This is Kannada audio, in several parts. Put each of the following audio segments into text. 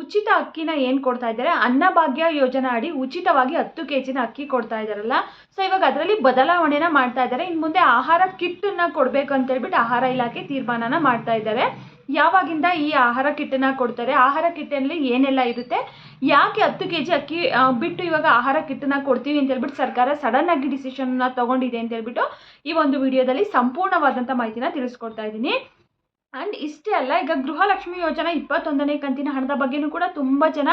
ಉಚಿತ ಅಕ್ಕಿನ ಏನು ಕೊಡ್ತಾ ಇದ್ದಾರೆ? ಅನ್ನಭಾಗ್ಯ ಯೋಜನಾ ಅಡಿ ಉಚಿತವಾಗಿ ಹತ್ತು ಕೆ ಜಿನ ಅಕ್ಕಿ ಕೊಡ್ತಾ ಇದ್ದಾರಲ್ಲ? ಸೊ ಇವಾಗ ಅದರಲ್ಲಿ ಬದಲಾವಣೆನ ಮಾಡ್ತಾ ಇದ್ದಾರೆ. ಇನ್ನು ಮುಂದೆ ಆಹಾರ ಕಿಟ್ಟನ್ನು ಕೊಡಬೇಕು ಅಂತ ಹೇಳ್ಬಿಟ್ಟು ಆಹಾರ ಇಲಾಖೆ ತೀರ್ಮಾನನ ಮಾಡ್ತಾ ಇದ್ದಾರೆ. ಯಾವಾಗಿಂದ ಈ ಆಹಾರ ಕಿಟ್ಟನ್ನ ಕೊಡ್ತಾರೆ? ಆಹಾರ ಕಿಟ್ಟಲ್ಲಿ ಏನೆಲ್ಲ ಇರುತ್ತೆ? ಯಾಕೆ ಹತ್ತು ಕೆ ಜಿ ಅಕ್ಕಿ ಬಿಟ್ಟು ಇವಾಗ ಆಹಾರ ಕಿಟ್ಟನ್ನ ಕೊಡ್ತೀವಿ ಅಂತ ಹೇಳ್ಬಿಟ್ಟು ಸರ್ಕಾರ ಸಡನ್ ಆಗಿ ಡಿಸಿಷನ್ನ ತಗೊಂಡಿದೆ ಅಂತ ಹೇಳ್ಬಿಟ್ಟು ಈ ಒಂದು ವಿಡಿಯೋದಲ್ಲಿ ಸಂಪೂರ್ಣವಾದಂಥ ಮಾಹಿತಿನ ತಿಳಿಸ್ಕೊಡ್ತಾ ಇದ್ದೀನಿ. ಆ್ಯಂಡ್ ಇಷ್ಟೇ ಅಲ್ಲ, ಈಗ ಗೃಹಲಕ್ಷ್ಮಿ ಯೋಜನಾ ಇಪ್ಪತ್ತೊಂದನೇ ಕಂತಿನ ಹಣದ ಬಗ್ಗೆನೂ ಕೂಡ ತುಂಬ ಜನ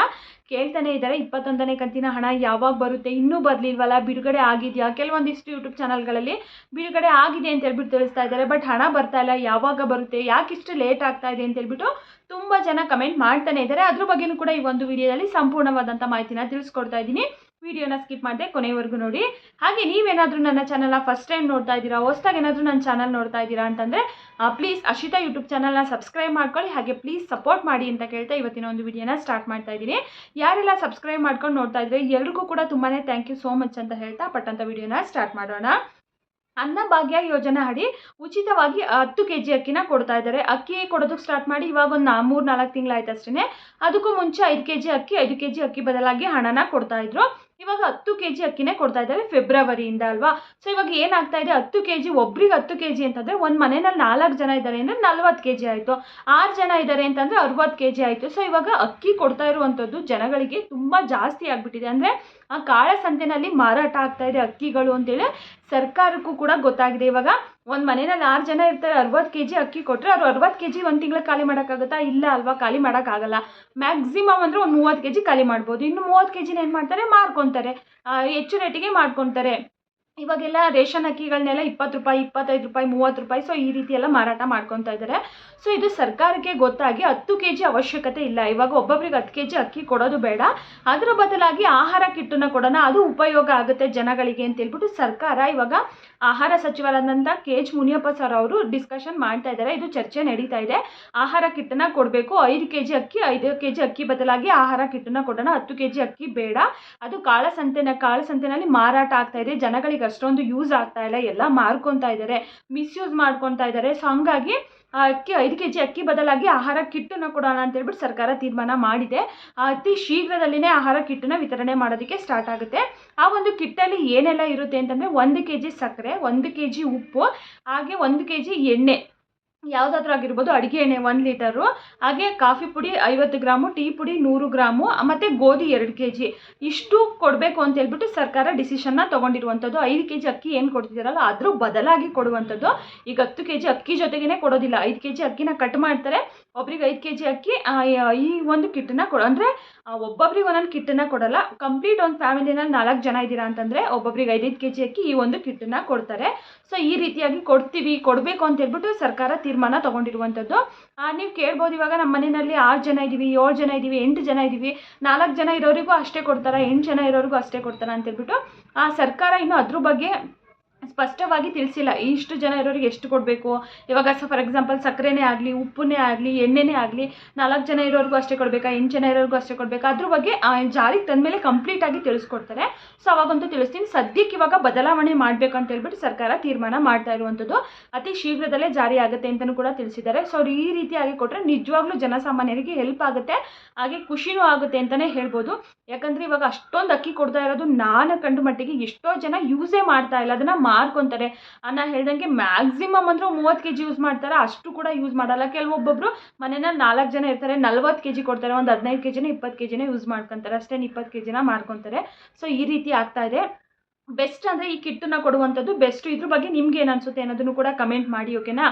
ಕೇಳ್ತಾನೆ ಇದ್ದಾರೆ. ಇಪ್ಪತ್ತೊಂದನೇ ಕಂತಿನ ಹಣ ಯಾವಾಗ ಬರುತ್ತೆ, ಇನ್ನೂ ಬರಲಿಲ್ವಲ್ಲ, ಬಿಡುಗಡೆ ಆಗಿದೆಯಾ? ಕೆಲವೊಂದಿಷ್ಟು ಯೂಟ್ಯೂಬ್ ಚಾನಲ್ಗಳಲ್ಲಿ ಬಿಡುಗಡೆ ಆಗಿದೆ ಅಂತ ಹೇಳ್ಬಿಟ್ಟು ತಿಳಿಸ್ತಾ ಇದ್ದಾರೆ. ಬಟ್ ಹಣ ಬರ್ತಾ ಇಲ್ಲ, ಯಾವಾಗ ಬರುತ್ತೆ, ಯಾಕಿಷ್ಟು ಲೇಟ್ ಆಗ್ತಾ ಇದೆ ಅಂತ ಹೇಳ್ಬಿಟ್ಟು ತುಂಬ ಜನ ಕಮೆಂಟ್ ಮಾಡ್ತಾನೆ ಇದ್ದಾರೆ. ಅದ್ರ ಬಗ್ಗೆನೂ ಕೂಡ ಈ ಒಂದು ವಿಡಿಯೋದಲ್ಲಿ ಸಂಪೂರ್ಣವಾದಂಥ ಮಾಹಿತಿನ ತಿಳಿಸ್ಕೊಡ್ತಾ ಇದ್ದೀನಿ. ವಿಡಿಯೋನ ಸ್ಕಿಪ್ ಮಾಡಿದೆ ಕೊನೆವರೆಗೂ ನೋಡಿ. ಹಾಗೆ ನೀವೇನಾದರೂ ನನ್ನ ಚಾನಲ್ನ ಫಸ್ಟ್ ಟೈಮ್ ನೋಡ್ತಾ ಇದ್ದೀರಾ, ಹೊಸ್ದಾಗಿ ಏನಾದರೂ ನನ್ನ ಚಾನಲ್ ನೋಡ್ತಾ ಇದ್ದೀರಾ ಅಂತಂದರೆ ಪ್ಲೀಸ್ ಅಶಿತಾ ಯೂಟ್ಯೂಬ್ ಚಾನಲ್ನ ಸಬ್ಸ್ಕ್ರೈಬ್ ಮಾಡ್ಕೊಳ್ಳಿ, ಹಾಗೆ ಪ್ಲೀಸ್ ಸಪೋರ್ಟ್ ಮಾಡಿ ಅಂತ ಕೇಳ್ತಾ ಇವತ್ತಿನ ಒಂದು ವಿಡಿಯೋನ ಸ್ಟಾರ್ಟ್ ಮಾಡ್ತಾ ಇದ್ದೀನಿ. ಯಾರೆಲ್ಲ ಸಬ್ಸ್ಕ್ರೈಬ್ ಮಾಡ್ಕೊಂಡು ನೋಡ್ತಾ ಇದ್ರೆ ಎಲ್ರಿಗೂ ಕೂಡ ತುಂಬಾ ಥ್ಯಾಂಕ್ ಯು ಸೋ ಮಚ್ ಅಂತ ಹೇಳ್ತಾ ಪಟ್ಟಂತ ವಿಡಿಯೋನ ಸ್ಟಾರ್ಟ್ ಮಾಡೋಣ. ಅನ್ನಭಾಗ್ಯ ಯೋಜನೆ ಅಡಿ ಉಚಿತವಾಗಿ ಹತ್ತು ಕೆ ಜಿ ಅಕ್ಕಿನ ಕೊಡ್ತಾ ಇದ್ದಾರೆ. ಅಕ್ಕಿ ಕೊಡೋದಕ್ಕೆ ಸ್ಟಾರ್ಟ್ ಮಾಡಿ, ಇವಾಗ ಒಂದು ನಾ, ಮೂರು ನಾಲ್ಕು ತಿಂಗಳಾಯ್ತು ಅಷ್ಟೇ ಅದಕ್ಕೂ ಮುಂಚೆ ಐದು ಕೆ ಜಿ ಅಕ್ಕಿ, ಐದು ಕೆ ಜಿ ಅಕ್ಕಿ ಬದಲಾಗಿ ಹಣನ ಕೊಡ್ತಾ ಇದ್ರು. ಇವಾಗ ಹತ್ತು ಕೆ ಜಿ ಅಕ್ಕಿನೇ ಕೊಡ್ತಾ ಇದ್ದಾರೆ ಫೆಬ್ರವರಿಯಿಂದ ಅಲ್ವಾ? ಸೊ ಇವಾಗ ಏನಾಗ್ತಾ ಇದೆ? ಹತ್ತು ಕೆ ಜಿ ಒಬ್ರಿಗೆ ಹತ್ತು ಕೆ ಜಿ ಅಂತಂದರೆ ಒಂದು ಮನೆಯಲ್ಲಿ ನಾಲ್ಕು ಜನ ಇದ್ದಾರೆ ಅಂದರೆ ನಲ್ವತ್ತು ಕೆ ಜಿ ಆಯಿತು. ಆರು ಜನ ಇದ್ದಾರೆ ಅಂತಂದರೆ ಅರವತ್ತು ಕೆ ಜಿ ಆಯಿತು. ಸೊ ಇವಾಗ ಅಕ್ಕಿ ಕೊಡ್ತಾ ಇರುವಂಥದ್ದು ಜನಗಳಿಗೆ ತುಂಬ ಜಾಸ್ತಿ ಆಗಿಬಿಟ್ಟಿದೆ. ಅಂದರೆ ಆ ಕಾಳಸಂತೆನಲ್ಲಿ ಮಾರಾಟ ಆಗ್ತಾ ಇದೆ ಅಕ್ಕಿಗಳು ಅಂತೇಳಿ ಸರ್ಕಾರಕ್ಕೂ ಕೂಡ ಗೊತ್ತಾಗಿದೆ. ಇವಾಗ ಒಂದು ಮನೆಯಲ್ಲಿ ಆರು ಜನ ಇರ್ತಾರೆ ಅರವತ್ತು ಕೆ ಜಿ ಅಕ್ಕಿ ಕೊಟ್ಟರೆ ಅವ್ರು ಅರವತ್ತು ಕೆ ಜಿ ಒಂದು ತಿಂಗಳ ಖಾಲಿ ಮಾಡೋಕ್ಕಾಗುತ್ತಾ? ಇಲ್ಲ ಅಲ್ವಾ, ಖಾಲಿ ಮಾಡೋಕ್ಕಾಗಲ್ಲ. ಮ್ಯಾಕ್ಸಿಮಮ್ ಅಂದರೆ ಒಂದು ಮೂವತ್ತು ಕೆ ಜಿ ಖಾಲಿ ಮಾಡ್ಬೋದು. ಇನ್ನು ಮೂವತ್ತು ಕೆ ಜಿನ ಏನು ಮಾಡ್ತಾರೆ? ಮಾರ್ಕೊತಾರೆ. ಹೆಚ್ಚು ರೇಟಿಗೆ ಮಾಡ್ಕೊತಾರೆ. ಇವಾಗೆಲ್ಲ ರೇಷನ್ ಅಕ್ಕಿಗಳನ್ನೆಲ್ಲ ಇಪ್ಪತ್ತು ರೂಪಾಯಿ, ಇಪ್ಪತ್ತೈದು ರೂಪಾಯಿ, ಮೂವತ್ತು ರೂಪಾಯಿ ಸೊ ಈ ರೀತಿ ಎಲ್ಲ ಮಾರಾಟ ಮಾಡ್ಕೊತಾ ಇದ್ದಾರೆ. ಸೊ ಇದು ಸರ್ಕಾರಕ್ಕೆ ಗೊತ್ತಾಗಿ ಹತ್ತು ಕೆ ಜಿ ಅವಶ್ಯಕತೆ ಇಲ್ಲ. ಇವಾಗ ಒಬ್ಬೊಬ್ರಿಗೆ ಹತ್ತು ಕೆ ಜಿ ಅಕ್ಕಿ ಕೊಡೋದು ಬೇಡ. ಅದರ ಬದಲಾಗಿ ಆಹಾರ ಕಿಟ್ಟನ್ನು ಕೊಡೋಣ. ಅದು ಉಪಯೋಗ ಆಗುತ್ತೆ ಜನಗಳಿಗೆ ಅಂತ ಹೇಳ್ಬಿಟ್ಟು ಸರ್ಕಾರ ಇವಾಗ ಆಹಾರ ಸಚಿವರಾದಂಥ ಕೆ ಎಚ್ ಮುನಿಯಪ್ಪ ಸರ್ ಅವರು ಡಿಸ್ಕಷನ್ ಮಾಡ್ತಾ ಇದ್ದಾರೆ. ಇದು ಚರ್ಚೆ ನಡೀತಾ ಇದೆ. ಆಹಾರ ಕಿಟ್ಟನ್ನು ಕೊಡಬೇಕು. ಐದು ಕೆ ಜಿ ಅಕ್ಕಿ, ಐದು ಕೆ ಜಿ ಅಕ್ಕಿ ಬದಲಾಗಿ ಆಹಾರ ಕಿಟ್ಟನ್ನು ಕೊಡೋಣ. ಹತ್ತು ಕೆ ಜಿ ಅಕ್ಕಿ ಬೇಡ. ಅದು ಕಾಳಸಂತೆನ, ಕಾಳಸಂತೆನಲ್ಲಿ ಮಾರಾಟ ಆಗ್ತಾ ಇದೆ. ಜನಗಳಿಗೆ ಅಷ್ಟೊಂದು ಯೂಸ್ ಆಗ್ತಾ ಇಲ್ಲ, ಎಲ್ಲ ಮಾರ್ಕೊತಾ ಇದ್ದಾರೆ ಮಿಸ್ಯೂಸ್ ಮಾಡ್ಕೊತಾ ಇದ್ದಾರೆ ಸೊ ಹಂಗಾಗಿ ಅಕ್ಕಿ ಐದು ಕೆ ಜಿ ಅಕ್ಕಿ ಬದಲಾಗಿ ಆಹಾರ ಕಿಟ್ಟನ್ನು ಕೊಡೋಣ ಅಂತ ಹೇಳ್ಬಿಟ್ಟು ಸರ್ಕಾರ ತೀರ್ಮಾನ ಮಾಡಿದೆ. ಅತಿ ಶೀಘ್ರದಲ್ಲಿನೇ ಆಹಾರ ಕಿಟ್ಟನ್ನು ವಿತರಣೆ ಮಾಡೋದಕ್ಕೆ ಸ್ಟಾರ್ಟ್ ಆಗುತ್ತೆ. ಆ ಒಂದು ಕಿಟ್ಟಲ್ಲಿ ಏನೆಲ್ಲ ಇರುತ್ತೆ ಅಂತಂದರೆ, ಒಂದು ಕೆ ಜಿ ಸಕ್ಕರೆ, ಒಂದು ಕೆ ಜಿ ಉಪ್ಪು, ಹಾಗೆ ಒಂದು ಕೆ ಜಿ ಎಣ್ಣೆ. ಯಾವುದಾದ್ರೂ ಆಗಿರ್ಬೋದು ಅಡುಗೆ ಎಣ್ಣೆ ಒಂದು ಲೀಟರು, ಹಾಗೆ ಕಾಫಿ ಪುಡಿ ಐವತ್ತು ಗ್ರಾಮು, ಟೀ ಪುಡಿ ನೂರು ಗ್ರಾಮು, ಮತ್ತು ಗೋಧಿ ಎರಡು ಕೆ ಜಿ ಇಷ್ಟು ಕೊಡಬೇಕು ಅಂತ ಹೇಳ್ಬಿಟ್ಟು ಸರ್ಕಾರ ಡಿಸಿಷನ್ನ ತೊಗೊಂಡಿರುವಂಥದ್ದು ಐದು ಕೆ ಜಿ ಅಕ್ಕಿ ಏನು ಕೊಡ್ತಿದ್ದಾರಲ್ಲ ಅದ್ರ ಬದಲಾಗಿ ಕೊಡುವಂಥದ್ದು ಈಗ ಹತ್ತು ಕೆ ಜಿ ಅಕ್ಕಿ ಜೊತೆಗೇ ಕೊಡೋದಿಲ್ಲ. ಐದು ಕೆ ಜಿ ಅಕ್ಕಿನ ಕಟ್ ಮಾಡ್ತಾರೆ. ಒಬ್ರಿಗೆ ಐದು ಕೆ ಜಿ ಅಕ್ಕಿ ಈ ಒಂದು ಕಿಟ್ಟನ್ನ ಕೊಡು, ಅಂದರೆ ಒಬ್ಬೊಬ್ರಿಗೆ ಒಂದೊಂದು ಕಿಟ್ಟನ್ನ ಕೊಡಲ್ಲ. ಕಂಪ್ಲೀಟ್ ಒಂದು ಫ್ಯಾಮಿಲಿನಲ್ಲಿ ನಾಲ್ಕು ಜನ ಇದ್ದೀರಾ ಅಂತಂದರೆ, ಒಬ್ಬೊಬ್ರಿಗೆ ಐದೈದು ಕೆ ಜಿ ಅಕ್ಕಿ ಈ ಒಂದು ಕಿಟ್ಟನ್ನ ಕೊಡ್ತಾರೆ. ಸೊ ಈ ರೀತಿಯಾಗಿ ಕೊಡ್ತೀವಿ, ಕೊಡಬೇಕು ಅಂತ ಹೇಳ್ಬಿಟ್ಟು ಸರ್ಕಾರ ತೀರ್ಮಾನ ತೊಗೊಂಡಿರುವಂಥದ್ದು. ನೀವು ಕೇಳ್ಬೋದು ಇವಾಗ ನಮ್ಮ ಮನೆಯಲ್ಲಿ ಆರು ಜನ ಇದ್ದೀವಿ ಏಳು ಜನ ಇದ್ದೀವಿ ಎಂಟು ಜನ ಇದ್ದೀವಿ ನಾಲ್ಕು ಜನ ಇರೋರಿಗೂ ಅಷ್ಟೇ ಕೊಡ್ತಾರೆ, ಎಂಟು ಜನ ಇರೋರಿಗೂ ಅಷ್ಟೇ ಕೊಡ್ತಾರೆ ಅಂತ ಹೇಳ್ಬಿಟ್ಟು, ಆ ಸರ್ಕಾರ ಇನ್ನು ಅದ್ರ ಬಗ್ಗೆ ಸ್ಪಷ್ಟವಾಗಿ ತಿಳಿಸಿಲ್ಲ. ಇಷ್ಟು ಜನ ಇರೋರಿಗೆ ಎಷ್ಟು ಕೊಡಬೇಕು? ಇವಾಗ ಸೊ ಫಾರ್ ಎಕ್ಸಾಂಪಲ್ ಸಕ್ಕರೆನೇ ಆಗಲಿ, ಉಪ್ಪನ್ನೇ ಆಗಲಿ, ಎಣ್ಣೆನೇ ಆಗಲಿ, ನಾಲ್ಕು ಜನ ಇರೋರಿಗೂ ಅಷ್ಟೇ ಕೊಡಬೇಕಾ? ಎಂಟು ಜನ ಇರೋರಿಗೂ ಅಷ್ಟೇ ಕೊಡಬೇಕಾ? ಅದ್ರ ಬಗ್ಗೆ ಜಾರಿ ಜಾರಿಗೆ ತಂದಮೇಲೆ ಕಂಪ್ಲೀಟಾಗಿ ತಿಳಿಸ್ಕೊಡ್ತಾರೆ. ಸೊ ಅವಾಗಂತೂ ತಿಳಿಸ್ತೀನಿ. ಸದ್ಯಕ್ಕೆ ಇವಾಗ ಬದಲಾವಣೆ ಮಾಡಬೇಕು ಅಂತ ಹೇಳ್ಬಿಟ್ಟು ಸರ್ಕಾರ ತೀರ್ಮಾನ ಮಾಡ್ತಾ ಇರುವಂಥದ್ದು ಅತಿ ಶೀಘ್ರದಲ್ಲೇ ಜಾರಿ ಆಗುತ್ತೆ ಅಂತಲೂ ಕೂಡ ತಿಳಿಸಿದ್ದಾರೆ. ಸೊ ಅವ್ರು ಈ ರೀತಿಯಾಗಿ ಕೊಟ್ಟರೆ ನಿಜವಾಗ್ಲೂ ಜನಸಾಮಾನ್ಯರಿಗೆ ಹೆಲ್ಪ್ ಆಗುತ್ತೆ. ಹಾಗೆ ಖುಷಿನೂ ಆಗುತ್ತೆ ಅಂತಲೇ ಹೇಳ್ಬೋದು. ಯಾಕಂದರೆ ಇವಾಗ ಅಷ್ಟೊಂದು ಅಕ್ಕಿ ಕೊಡ್ತಾ ಇರೋದು ನಾನು ಕಂಡು ಮಟ್ಟಿಗೆ ಎಷ್ಟೋ ಜನ ಯೂಸೇ ಮಾಡ್ತಾ ಇಲ್ಲ. ಅದನ್ನು ಮಾರ್ಕೊತಾರೆ. ನಾ ಹೇಳ್ದಂಗೆ ಮ್ಯಾಕ್ಸಿಮಮ್ ಅಂದ್ರೆ ಮೂವತ್ತು ಕೆ ಜಿ ಯೂಸ್ ಮಾಡ್ತಾರೆ. ಅಷ್ಟು ಕೂಡ ಯೂಸ್ ಮಾಡಲ್ಲ. ಕೆಲವೊಬ್ಬೊಬ್ರು ಮನೇನ ನಾಲ್ಕು ಜನ ಇರ್ತಾರೆ. ನಲ್ವತ್ತು ಕೆ ಜಿ ಕೊಡ್ತಾರೆ. ಒಂದು ಹದಿನೈದು ಕೆ ಜಿನ ಇಪ್ಪತ್ತು ಕೆ ಯೂಸ್ ಮಾಡ್ಕೊತಾರೆ. ಅಷ್ಟೇನು ಇಪ್ಪತ್ತು ಕೆ ಜಿನ ಮಾರ್ಕೊತಾರೆ. ಸೊ ಈ ರೀತಿ ಆಗ್ತಾ ಇದೆ. ಬೆಸ್ಟ್ ಅಂದರೆ ಈ ಕಿಟ್ಟನ್ನು ಕೊಡುವಂಥದ್ದು ಬೆಸ್ಟ್ ಇದ್ರ ಬಗ್ಗೆ ನಿಮ್ಗೆ ಏನು ಅನಿಸುತ್ತೆ ಅನ್ನೋದನ್ನು ಕೂಡ ಕಮೆಂಟ್ ಮಾಡಿ ಓಕೆನಾ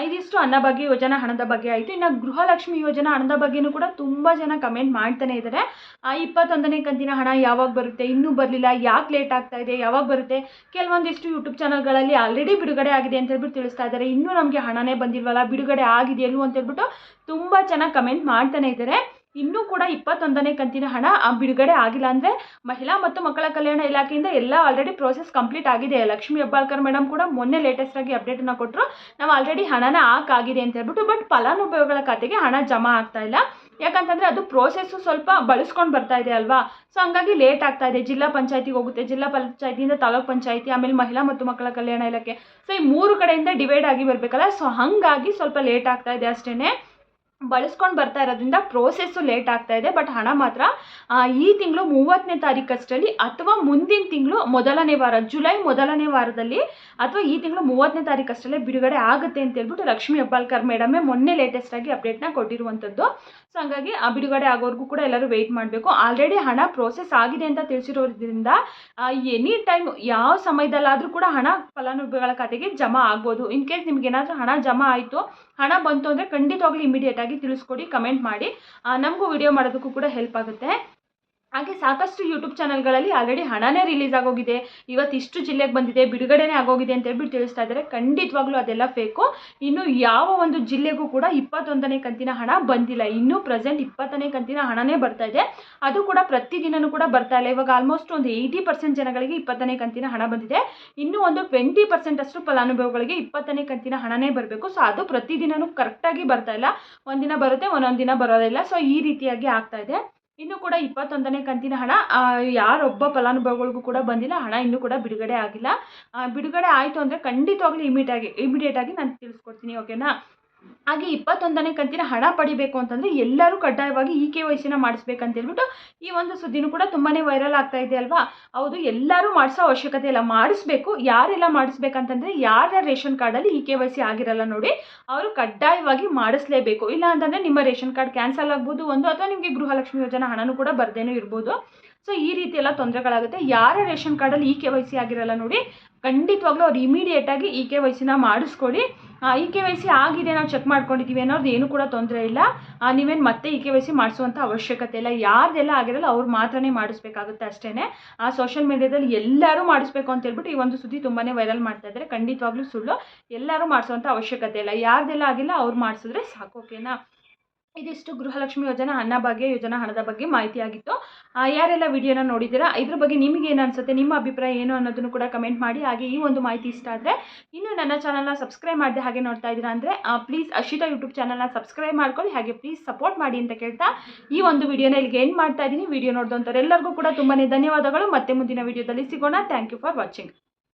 ಇದಿಷ್ಟು ಅನ್ನ ಅನ್ನಭಾಗ್ಯ ಯೋಜನಾ ಹಣದ ಬಗ್ಗೆ ಆಯಿತು. ಇನ್ನು ಗೃಹಲಕ್ಷ್ಮಿ ಯೋಜನಾ ಹಣದ ಬಗ್ಗೆನೂ ಕೂಡ ತುಂಬ ಜನ ಕಮೆಂಟ್ ಮಾಡ್ತಾನೆ ಇದ್ದಾರೆ ಆ, ಇಪ್ಪತ್ತೊಂದನೇ ಕಂತಿನ ಹಣ ಯಾವಾಗ ಬರುತ್ತೆ? ಇನ್ನೂ ಬರಲಿಲ್ಲ. ಯಾಕೆ ಲೇಟ್ ಆಗ್ತಾ ಇದೆ? ಯಾವಾಗ ಬರುತ್ತೆ? ಕೆಲವೊಂದಿಷ್ಟು ಯೂಟ್ಯೂಬ್ ಚಾನಲ್ಗಳಲ್ಲಿ ಆಲ್ರೆಡಿ ಬಿಡುಗಡೆ ಆಗಿದೆ ಅಂತ ಹೇಳ್ಬಿಟ್ಟು ತಿಳಿಸ್ತಾ ಇದ್ದಾರೆ ಇನ್ನೂ ನಮಗೆ ಹಣನೇ ಬಂದಿಲ್ವಲ್ಲ? ಬಿಡುಗಡೆ ಆಗಿದೆಯಲ್ಲೂ ಅಂತ ಹೇಳ್ಬಿಟ್ಟು ತುಂಬ ಚೆನ್ನಾಗಿ ಕಮೆಂಟ್ ಮಾಡ್ತಾನೆ ಇದ್ದಾರೆ ಇನ್ನೂ ಕೂಡ ಇಪ್ಪತ್ತೊಂದನೇ ಕಂತಿನ ಹಣ ಬಿಡುಗಡೆ ಆಗಿಲ್ಲ ಅಂದರೆ ಮಹಿಳಾ ಮತ್ತು ಮಕ್ಕಳ ಕಲ್ಯಾಣ ಇಲಾಖೆಯಿಂದ ಎಲ್ಲ ಆಲ್ರೆಡಿ ಪ್ರೋಸೆಸ್ ಕಂಪ್ಲೀಟ್ ಆಗಿದೆ. ಲಕ್ಷ್ಮೀ ಹೆಬ್ಬಾಳ್ಕರ್ ಮೇಡಮ್ ಕೂಡ ಮೊನ್ನೆ ಲೇಟೆಸ್ಟ್ ಆಗಿ ಅಪ್ಡೇಟನ್ನು ಕೊಟ್ಟರು ನಾವು ಆಲ್ರೆಡಿ ಹಣನ ಹಾಕಾಗಿದೆ ಅಂತ ಹೇಳ್ಬಿಟ್ಟು ಬಟ್ ಫಲಾನುಭವಿಗಳ ಖಾತೆಗೆ ಹಣ ಜಮಾ ಆಗ್ತಾ ಇಲ್ಲ. ಯಾಕಂತಂದರೆ ಅದು ಪ್ರೋಸೆಸ್ಸು ಸ್ವಲ್ಪ ಬಳಸ್ಕೊಂಡು ಬರ್ತಾ ಇದೆ ಅಲ್ವಾ? ಸೊ ಹಂಗಾಗಿ ಲೇಟ್ ಆಗ್ತಾ ಇದೆ. ಜಿಲ್ಲಾ ಪಂಚಾಯತಿಗೆ ಹೋಗುತ್ತೆ. ಜಿಲ್ಲಾ ಪಂಚಾಯತಿಯಿಂದ ತಾಲೂಕ್ ಪಂಚಾಯತಿ, ಆಮೇಲೆ ಮಹಿಳಾ ಮತ್ತು ಮಕ್ಕಳ ಕಲ್ಯಾಣ ಇಲಾಖೆ. ಸೊ ಈ ಮೂರು ಕಡೆಯಿಂದ ಡಿವೈಡ್ ಆಗಿ ಬರಬೇಕಲ್ಲ? ಸೊ ಹಾಗಾಗಿ ಸ್ವಲ್ಪ ಲೇಟ್ ಆಗ್ತಾ ಇದೆ ಅಷ್ಟೇ ಬಳಸ್ಕೊಂಡು ಬರ್ತಾ ಇರೋದ್ರಿಂದ ಪ್ರೋಸೆಸ್ಸು ಲೇಟ್ ಆಗ್ತಾ ಇದೆ. ಬಟ್ ಹಣ ಮಾತ್ರ ಈ ತಿಂಗಳು ಮೂವತ್ತನೇ ತಾರೀಕಷ್ಟರಲ್ಲಿ ಅಥವಾ ಮುಂದಿನ ತಿಂಗಳು ಮೊದಲನೇ ವಾರ, ಜುಲೈ ಮೊದಲನೇ ವಾರದಲ್ಲಿ ಅಥವಾ ಈ ತಿಂಗಳು ಮೂವತ್ತನೇ ತಾರೀಕಷ್ಟರಲ್ಲೇ ಬಿಡುಗಡೆ ಆಗುತ್ತೆ ಅಂತ ಹೇಳ್ಬಿಟ್ಟು ಲಕ್ಷ್ಮೀ ಹೆಬ್ಬಾಳ್ಕರ್ ಮೇಡಮೇ ಮೊನ್ನೆ ಲೇಟೆಸ್ಟ್ ಆಗಿ ಅಪ್ಡೇಟ್ನ ಕೊಟ್ಟಿರುವಂಥದ್ದು. ಸೊ ಹಂಗಾಗಿ ಆ ಬಿಡುಗಡೆ ಆಗೋವರೆಗೂ ಕೂಡ ಎಲ್ಲರೂ ವೆಯ್ಟ್ ಮಾಡಬೇಕು. ಆಲ್ರೆಡಿ ಹಣ ಪ್ರೋಸೆಸ್ ಆಗಿದೆ ಅಂತ ತಿಳಿಸಿರೋದ್ರಿಂದ ಎನಿ ಟೈಮ್ ಯಾವ ಸಮಯದಲ್ಲಾದರೂ ಕೂಡ ಹಣ ಫಲಾನುಭವಿಗಳ ಖಾತೆಗೆ ಜಮಾ ಆಗ್ಬೋದು. ಇನ್ ಕೇಸ್ ನಿಮ್ಗೆ ಏನಾದರೂ ಹಣ ಜಮಾ ಆಯಿತು, ಹಣ ಬಂತು ಅಂದರೆ ಖಂಡಿತವಾಗ್ಲೂ ಇಮಿಡಿಯೇಟ್ ಆಗಿ ತಿಳಿಸ್ಕೊಡಿ ಕಮೆಂಟ್ ಮಾಡಿ. ನಮಗೂ ವಿಡಿಯೋ ಮಾಡೋದಕ್ಕೂ ಕೂಡ ಹೆಲ್ಪ್ ಆಗುತ್ತೆ. ಹಾಗೆ ಸಾಕಷ್ಟು ಯೂಟ್ಯೂಬ್ ಚಾನಲ್ಗಳಲ್ಲಿ ಆಲ್ರೆಡಿ ಹಣನೇ ರಿಲೀಸ್ ಆಗೋಗಿದೆ. ಇವತ್ತು ಇಷ್ಟು ಜಿಲ್ಲೆಗೆ ಬಂದಿದೆ, ಬಿಡುಗಡೆನೇ ಆಗೋಗಿದೆ ಅಂತ ಹೇಳ್ಬಿಟ್ಟು ತಿಳಿಸ್ತಾ ಇದ್ದಾರೆ. ಖಂಡಿತವಾಗ್ಲೂ ಅದೆಲ್ಲ ಫೇಕು ಇನ್ನು ಯಾವ ಒಂದು ಜಿಲ್ಲೆಗೂ ಕೂಡ ಇಪ್ಪತ್ತೊಂದನೇ ಕಂತಿನ ಹಣ ಬಂದಿಲ್ಲ. ಇನ್ನೂ ಪ್ರೆಸೆಂಟ್ ಇಪ್ಪತ್ತನೇ ಕಂತಿನ ಹಣನೇ ಬರ್ತಾ ಇದೆ. ಅದು ಕೂಡ ಪ್ರತಿದಿನವೂ ಕೂಡ ಬರ್ತಾ ಇಲ್ಲ. ಇವಾಗ ಆಲ್ಮೋಸ್ಟ್ ಒಂದು ಏಯ್ಟಿ ಪರ್ಸೆಂಟ್ ಜನಗಳಿಗೆ ಇಪ್ಪತ್ತನೇ ಕಂತಿನ ಹಣ ಬಂದಿದೆ. ಇನ್ನೂ ಒಂದು ಟ್ವೆಂಟಿ ಪರ್ಸೆಂಟ್ ಅಷ್ಟು ಫಲಾನುಭವಿಗಳಿಗೆ ಇಪ್ಪತ್ತನೇ ಕಂತಿನ ಹಣನೇ ಬರಬೇಕು. ಸೊ ಅದು ಪ್ರತಿದಿನವೂ ಕರೆಕ್ಟಾಗಿ ಬರ್ತಾ ಇಲ್ಲ. ಒಂದಿನ ಬರುತ್ತೆ, ಒಂದೊಂದು ದಿನ ಬರೋದಿಲ್ಲ ಸೊ ಈ ರೀತಿಯಾಗಿ ಆಗ್ತಾ ಇದೆ. ಇನ್ನೂ ಕೂಡ ಇಪ್ಪತ್ತೊಂದನೇ ಕಂತಿನ ಹಣ ಯಾರೊಬ್ಬ ಫಲಾನುಭವಿಗಳಿಗೂ ಕೂಡ ಬಂದಿಲ್ಲ. ಹಣ ಇನ್ನೂ ಕೂಡ ಬಿಡುಗಡೆ ಆಗಿಲ್ಲ. ಬಿಡುಗಡೆ ಆಯಿತು ಅಂದರೆ ಖಂಡಿತವಾಗ್ಲೂ ಇಮಿಟಾಗಿ ಇಮಿಡಿಯೇಟಾಗಿ ನಾನು ತಿಳಿಸ್ಕೊಡ್ತೀನಿ ಓಕೆನಾ ಹಾಗೆ ಇಪ್ಪತ್ತೊಂದನೇ ಕಂತಿನ ಹಣ ಪಡಿಬೇಕು ಅಂತಂದರೆ ಎಲ್ಲರೂ ಕಡ್ಡಾಯವಾಗಿ ಇ ಕೆ ವೈ ಸಿನ ಮಾಡಿಸ್ಬೇಕಂತ ಹೇಳ್ಬಿಟ್ಟು ಈ ಒಂದು ಸುದ್ದಿನೂ ಕೂಡ ತುಂಬಾ ವೈರಲ್ ಆಗ್ತಾ ಇದೆ ಅಲ್ವಾ? ಹೌದು, ಎಲ್ಲರೂ ಮಾಡಿಸೋ ಅವಶ್ಯಕತೆ ಇಲ್ಲ. ಮಾಡಿಸ್ಬೇಕು, ಯಾರೆಲ್ಲ ಮಾಡಿಸ್ಬೇಕಂತಂದರೆ ಯಾರ ರೇಷನ್ ಕಾರ್ಡಲ್ಲಿ ಇ ಕೆ ವೈ ಸಿ ಆಗಿರಲ್ಲ ನೋಡಿ, ಅವರು ಕಡ್ಡಾಯವಾಗಿ ಮಾಡಿಸ್ಲೇಬೇಕು. ಇಲ್ಲ ಅಂತಂದರೆ ನಿಮ್ಮ ರೇಷನ್ ಕಾರ್ಡ್ ಕ್ಯಾನ್ಸಲ್ ಆಗ್ಬೋದು, ಒಂದು ಅಥವಾ ನಿಮಗೆ ಗೃಹಲಕ್ಷ್ಮಿ ಯೋಜನಾ ಹಣನೂ ಕೂಡ ಬರ್ದೇನೂ ಇರ್ಬೋದು. ಸೊ, ಈ ರೀತಿ ಎಲ್ಲ ತೊಂದರೆಗಳಾಗುತ್ತೆ. ಯಾರ ರೇಷನ್ ಕಾರ್ಡಲ್ಲಿ ಇ ಕೆ ವೈ ಸಿ ಆಗಿರಲ್ಲ ನೋಡಿ ಖಂಡಿತವಾಗ್ಲೂ ಅವ್ರು ಇಮಿಡಿಯೇಟಾಗಿ ಇ ಕೆ ವೈ ಸಿನ ಮಾಡಿಸ್ಕೊಡಿ ಇ ಕೆ ವೈ ಸಿ ಆಗಿದೆ, ನಾವು ಚೆಕ್ ಮಾಡ್ಕೊಂಡಿದ್ದೀವಿ ಅನ್ನೋದು ಏನು ಕೂಡ ತೊಂದರೆ ಇಲ್ಲ. ನೀವೇನು ಮತ್ತೆ ಇ ಕೆ ವೈ ಸಿ ಮಾಡಿಸುವಂಥ ಅವಶ್ಯಕತೆ ಇಲ್ಲ. ಯಾರ್ದೆಲ್ಲ ಆಗಿರಲ್ಲ ಅವ್ರು ಮಾತ್ರನೇ ಮಾಡಿಸ್ಬೇಕಾಗುತ್ತೆ ಅಷ್ಟೇ ಆ ಸೋಷಿಯಲ್ ಮೀಡಿಯಾದಲ್ಲಿ ಎಲ್ಲರೂ ಮಾಡಿಸ್ಬೇಕು ಅಂತ ಹೇಳ್ಬಿಟ್ಟು ಈ ಒಂದು ಸುದ್ದಿ ತುಂಬಾ ವೈರಲ್ ಮಾಡ್ತಾ ಇದ್ದಾರೆ ಖಂಡಿತವಾಗ್ಲೂ ಸುಳ್ಳು. ಎಲ್ಲರೂ ಮಾಡಿಸುವಂಥ ಅವಶ್ಯಕತೆ ಇಲ್ಲ. ಯಾರ್ದೆಲ್ಲ ಆಗಿಲ್ಲ ಅವ್ರು ಮಾಡಿಸಿದ್ರೆ ಸಾಕು ಓಕೆನಾ ಇದಿಷ್ಟು ಗೃಹಲಕ್ಷ್ಮಿ ಯೋಜನಾ ಅನ್ನಭಾಗ್ಯ ಯೋಜನಾ ಹಣದ ಬಗ್ಗೆ ಮಾಹಿತಿ ಆಗಿತ್ತು. ಆ, ಯಾರೆಲ್ಲ ವಿಡಿಯೋನ ನೋಡಿದ್ದೀರಾ ಇದ್ರ ಬಗ್ಗೆ ನಿಮಗೆ ಏನು ಅನಿಸುತ್ತೆ ನಿಮ್ಮ ಅಭಿಪ್ರಾಯ ಏನು ಅನ್ನೋದನ್ನು ಕೂಡ ಕಮೆಂಟ್ ಮಾಡಿ ಹಾಗೆ ಈ ಒಂದು ಮಾಹಿತಿ ಇಷ್ಟ ಆದರೆ ಇನ್ನೂ ನನ್ನ ಚಾನಲ್ನ ಸಬ್ಸ್ಕ್ರೈಬ್ ಮಾಡಿದೆ ಹಾಗೆ ನೋಡ್ತಾ ಇದ್ದೀರಾ ಅಂದರೆ ಪ್ಲೀಸ್ ಅಶಿತಾ ಯೂಟ್ಯೂಬ್ ಚಾನಲ್ನ ಸಬ್ಸ್ಕ್ರೈಬ್ ಮಾಡ್ಕೊಳ್ಳಿ ಹಾಗೆ ಪ್ಲೀಸ್ ಸಪೋರ್ಟ್ ಮಾಡಿ ಅಂತ ಕೇಳ್ತಾ ಈ ಒಂದು ವಿಡಿಯೋನ ಇಲ್ಲಿಗೆ ಎಂಡ್ ಮಾಡ್ತಾ ಇದ್ದೀನಿ. ವಿಡಿಯೋ ನೋಡಿದಂಥವ್ರೆಲ್ಲರಿಗೂ ಕೂಡ ತುಂಬಾ ಧನ್ಯವಾದಗಳು. ಮತ್ತೆ ಮುಂದಿನ ವಿಡಿಯೋದಲ್ಲಿ ಸಿಗೋಣ. Thank you for watching